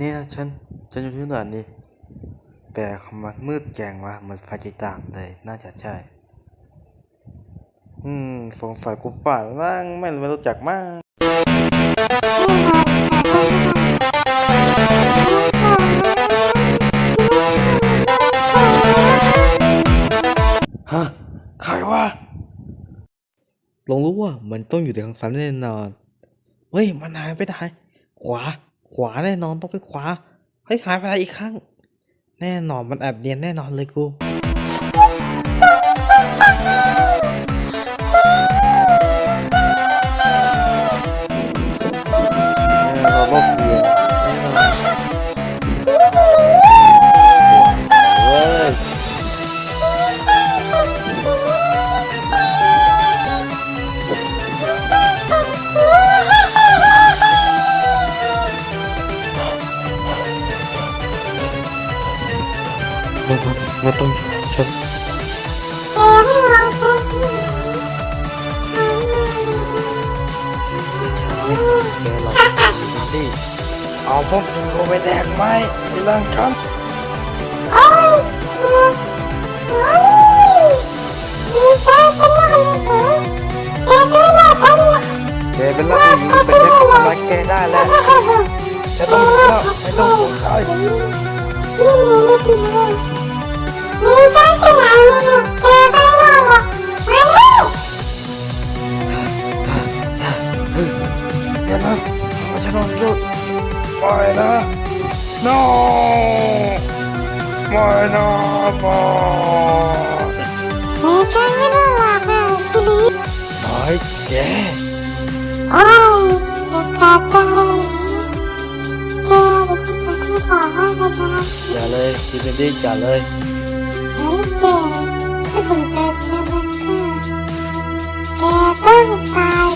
เนี่ยฉัน ฉันอยู่ที่ไหนนี่แปลคำว่ามืดแจงวะเหมือนไฟจิตามเลย น่าจะใช่ อืม สงสัยกูฝันบ้างไม่ไม่รู้จักมั่งฮะ ใครวะลงรู้ว่ามันต้องอยู่ในทางซ้ายแน่นอน เฮ้ย มันหายไปไหนขวา ขวาแน่นอนต้องไปขวาเฮ้ยหายไปไหนอีกครั้ง แน่นอนมันแอบเนียนแน่นอนเลยกูแน่นอนว่าเพียน มันมันต้องฉันแกดิเอาส้มกินโกไปแดกไหมไอ้ร่างฉันแกเป็นลักผู้หญิงไปเช็คทำร้าแกได้แล้วจะต้องรู้แล้วไม่ต้องสง สัยเดี๋ยวนะเอาฉันลองดูปล่อยนะ no ไม่นะปล่อยปล่อยแกอย่าเลยคิดเป็น ดีอย่าเลยแกต้องตา